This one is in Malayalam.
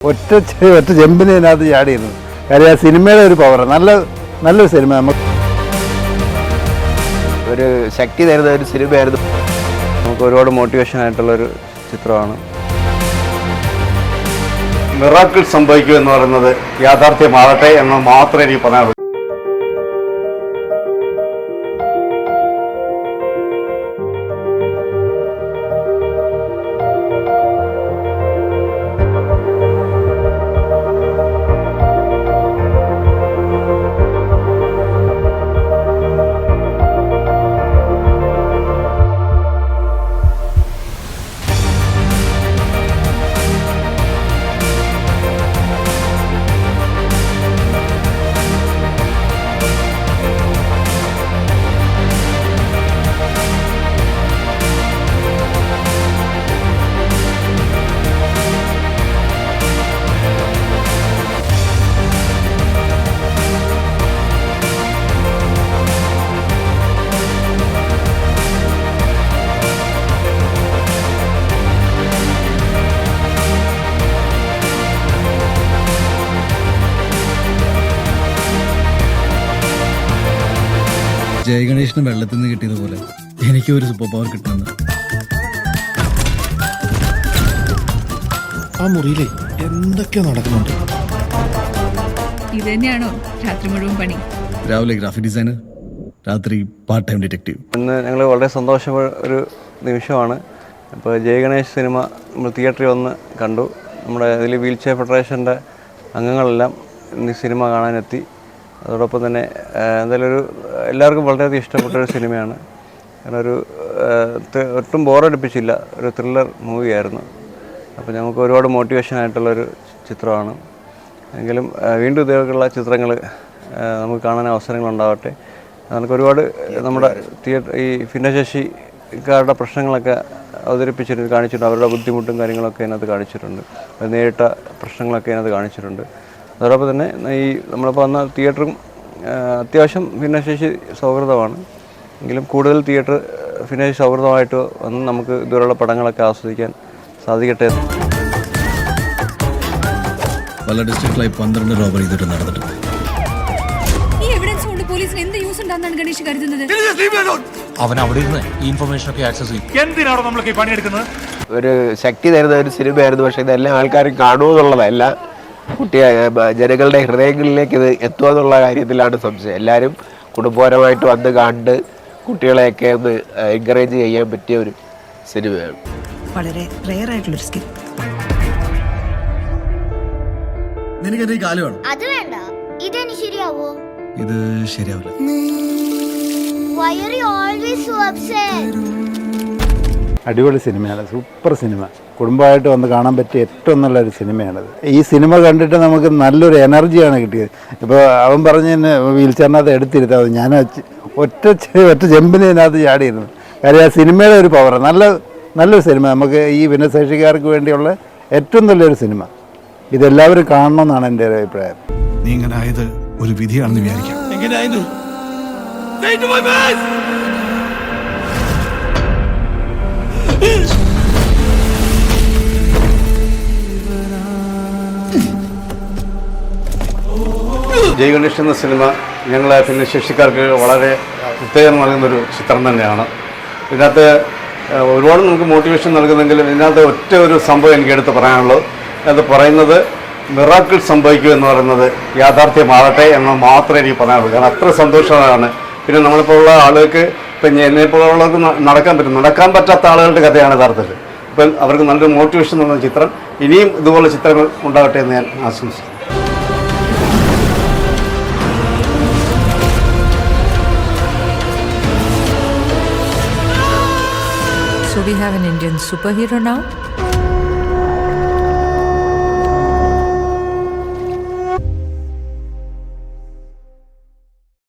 ഒറ്റ ഒറ്റ ജമ്പിന് ഇതിനകത്ത് ചാടിയിരുന്നു കാര്യം ആ സിനിമയുടെ ഒരു പവർ നല്ല നല്ലൊരു സിനിമ നമുക്ക് ഒരു ശക്തി തരുന്ന ഒരു സിനിമയായിരുന്നു. നമുക്ക് ഒരുപാട് മോട്ടിവേഷൻ ആയിട്ടുള്ളൊരു ചിത്രമാണ്. മിറാക്കിൾ സംഭവിക്കുക എന്ന് പറയുന്നത് യാഥാർത്ഥ്യമാകട്ടെ എന്ന് മാത്രമേ എനിക്ക് പറയാനുള്ളൂ ജയഗണേഷിന് വെള്ളത്തിൽ നിന്ന് കിട്ടിയതുപോലെ എനിക്ക് ഒരു സൂപ്പർ പവർ കിട്ടുമെന്ന്. ആ മുറിയിലെ എന്തൊക്കെയാ നടക്കുന്നുണ്ട്. ഇത് തന്നെയാണോ രാത്രി മുഴുവൻ പണി? രാവിലെ ഗ്രാഫിക് ഡിസൈനർ രാത്രി പാർട്ട് ടൈം ഡിറ്റക്റ്റീവ് ഇന്ന് ഞങ്ങൾ വളരെ സന്തോഷമുള്ള ഒരു നിമിഷമാണ്. ഇപ്പോൾ ജയഗണേഷ് സിനിമ നമ്മൾ തിയേറ്ററിൽ വന്ന് കണ്ടു. നമ്മുടെ ഇതിൽ വീൽ ചെയർ ഫെഡറേഷന്റെ അംഗങ്ങളെല്ലാം ഇന്ന് ഈ സിനിമ കാണാനെത്തി. അതോടൊപ്പം തന്നെ എന്തായാലും ഒരു എല്ലാവർക്കും വളരെയധികം ഇഷ്ടപ്പെട്ട ഒരു സിനിമയാണ്. കാരണം ഒരു ഒട്ടും ബോറടിപ്പിച്ചില്ല ഒരു ത്രില്ലർ മൂവിയായിരുന്നു അപ്പോൾ നമുക്ക് ഒരുപാട് മോട്ടിവേഷൻ ആയിട്ടുള്ളൊരു ചിത്രമാണ്. എങ്കിലും വീണ്ടും ഇതേക്കുള്ള ചിത്രങ്ങൾ നമുക്ക് കാണാൻ അവസരങ്ങളുണ്ടാവട്ടെ. നമുക്ക് ഒരുപാട് നമ്മുടെ തിയേറ്റർ ഈ ഭിന്നശേഷിക്കാരുടെ പ്രശ്നങ്ങളൊക്കെ അവതരിപ്പിച്ചിട്ട് കാണിച്ചിട്ടുണ്ട്. അവരുടെ ബുദ്ധിമുട്ടും കാര്യങ്ങളൊക്കെ അതിനകത്ത് കാണിച്ചിട്ടുണ്ട്. നേരിട്ട പ്രശ്നങ്ങളൊക്കെ അതിനകത്ത് കാണിച്ചിട്ടുണ്ട്. അതോടൊപ്പം തന്നെ ഈ നമ്മളിപ്പോൾ വന്ന തിയേറ്ററും അത്യാവശ്യം ഭിന്നശേഷി സൗഹൃദമാണ്. എങ്കിലും കൂടുതൽ തിയേറ്റർ ഭിന്നശേഷി സൗഹൃദമായിട്ട് വന്ന് നമുക്ക് ഇതുപോലുള്ള പടങ്ങളൊക്കെ ആസ്വദിക്കാൻ സാധിക്കട്ടെ പല ഡിസ്ട്രിക്റ്റിലായി പന്ത്രണ്ട് റോബറി ഇതുവരെ നടന്നിട്ടുണ്ട്. ഈ എവിഡൻസ് കൊണ്ട് പോലീസിന് എന്ത് യൂസ് ഉണ്ടാകുന്നതാണ് ഗണേഷ് കരുതുന്നത്? അവൻ അവിടെ ഇരുന്ന് ഈ ഇൻഫർമേഷൻ ഒക്കെ ആക്സസ് ചെയ്യും. എന്തിനാണോ നമ്മളൊക്കെ ഈ പണിയെടുക്കുന്നത്? ഒരു ശക്തി തരുന്ന ഒരു സിനിമയായിരുന്നു പക്ഷേ ഇതെല്ലാം ആൾക്കാരും കാണുമെന്നുള്ളതല്ല. കുട്ടിയെ ജനങ്ങളുടെ ഹൃദയങ്ങളിലേക്ക് ഇത് എത്തുക എന്നുള്ള കാര്യത്തിലാണ് സംശയം. എല്ലാവരും കുടുംബപരമായിട്ട് വന്ന് കണ്ട് കുട്ടികളെയൊക്കെ ഒന്ന് എൻകറേജ് ചെയ്യാൻ പറ്റിയ ഒരു സിനിമയാണ്. വളരെ റെയർ ആയിട്ടുള്ളൊരു സ്കിൽ നിനക്ക് എന്റെ കാൽ വേണം അത് വേണ്ട. ഇതെനി ശരിയാവോ? ഇത് ശരിയാവില്ല. വയറി ഓൾവേസ് അപ്സെറ്റ് അടിപൊളി സിനിമയാണ് സൂപ്പർ സിനിമ. കുടുംബമായിട്ട് വന്ന് കാണാൻ പറ്റിയ ഏറ്റവും നല്ലൊരു സിനിമയാണത്. ഈ സിനിമ കണ്ടിട്ട് നമുക്ക് നല്ലൊരു എനർജിയാണ് കിട്ടിയത്. ഇപ്പോൾ അവൻ പറഞ്ഞു തന്നെ വീൽ ചെയറിനകത്ത് എടുത്തിരുത്താതെ ഞാൻ ഒറ്റ ഒറ്റ ചെമ്പിനകത്ത് ചാടിയിരുന്നു. കാര്യം ആ സിനിമയുടെ ഒരു പവർ നല്ല നല്ലൊരു സിനിമ. നമുക്ക് ഈ ഭിന്നശേഷിക്കാർക്ക് വേണ്ടിയുള്ള ഏറ്റവും നല്ലൊരു സിനിമ. ഇതെല്ലാവരും കാണണമെന്നാണ് എന്റെ ഒരു അഭിപ്രായം. നീ ഇങ്ങനെ ആയത് ഒരു വിധിയാണെന്ന് വിചാരിക്കാം. ജയ് ഗണേഷ് എന്ന സിനിമ ഞങ്ങളെ ഭിന്നശേഷിക്കാർക്ക് വളരെ ഉത്തേജനം നൽകുന്നൊരു ചിത്രം തന്നെയാണ്. ഇതിനകത്ത് ഒരുപാട് നമുക്ക് മോട്ടിവേഷൻ നൽകുന്നെങ്കിലും ഇതിനകത്ത് ഒറ്റ ഒരു സംഭവം എനിക്ക് എടുത്ത് പറയാനുള്ളത് അത് പറയുന്നത് മിറാക്കിൾ സംഭവിക്കൂ എന്ന് പറയുന്നത് യാഥാർത്ഥ്യമാകട്ടെ എന്ന് മാത്രമേ എനിക്ക് പറയാനുള്ളൂ. കാരണം അത്ര സന്തോഷമാണ്. പിന്നെ നമ്മളിപ്പോൾ ഉള്ള ആളുകൾക്ക് ഇപ്പം എന്നെപ്പോലുള്ളവർക്ക് പോലുള്ളവർക്ക് നടക്കാൻ പറ്റും. നടക്കാൻ പറ്റാത്ത ആളുകളുടെ കഥയാണ് യഥാർത്ഥത്തിൽ. ഇപ്പം അവർക്ക് നല്ലൊരു മോട്ടിവേഷൻ തന്ന ചിത്രം ഇനിയും ഇതുപോലെ ചിത്രങ്ങൾ ഉണ്ടാകട്ടെ എന്ന് ഞാൻ ആശംസിക്കുന്നു. So we have an Indian superhero now